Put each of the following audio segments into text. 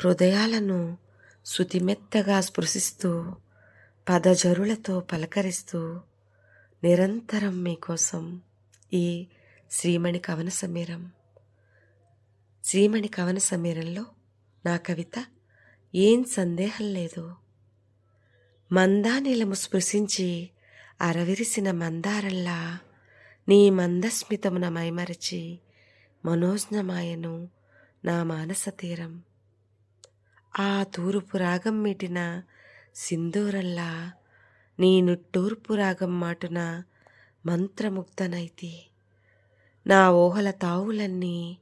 హృదయాలను శుతిమెత్తగా స్పృశిస్తూ పదజరులతో పలకరిస్తూ నిరంతరం మీకోసం ఈ శ్రీమణి కవన సమీరం. శ్రీమణి కవన సమీరంలో నా కవిత ఏం సందేహం లేదు. మందానిలము స్పృశించి అరవిరిసిన మందారల్లా నీ మందస్మితమున మైమరచి మనోజ్ఞమాయను నా మానస తీరం. ఆ తూర్పు రాగం మీటిన సింధూరల్లా నీ నుట్టూర్పు రాగం మాటున మంత్రముగ్ధనైతి. నా ఊహల తావులన్నీ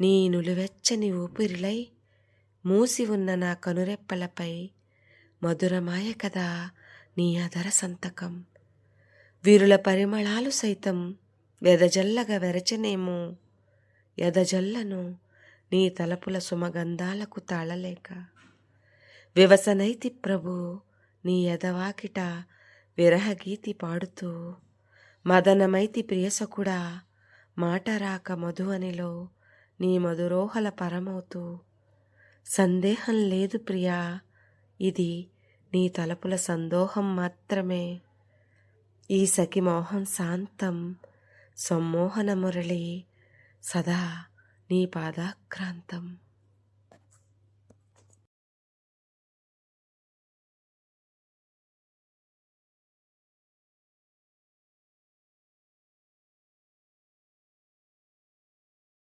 నీ నులువెచ్చని ఊపిరిలై మూసి ఉన్న నా కనురెప్పలపై మధురమాయ కదా నీ అదర సంతకం. వీరుల పరిమళాలు సైతం వెదజల్లగా వెరచనేమో ఎదజల్లను నీ తలపుల సుమగంధాలకు తాళలేక. వివసనైతి ప్రభు నీ ఎదవాకిట విరహగీతి పాడుతూ. మదనమైతి ప్రియసకుడా మాట రాక మధువనిలో నీ మధురోహల పరమవుతూ. సందేహం లేదు ప్రియా ఇది నీ తలపుల సందోహం మాత్రమే. ఈ సఖి మోహం శాంతం సమ్మోహన మురళి సదా. నీ పాదాక్రాంతం.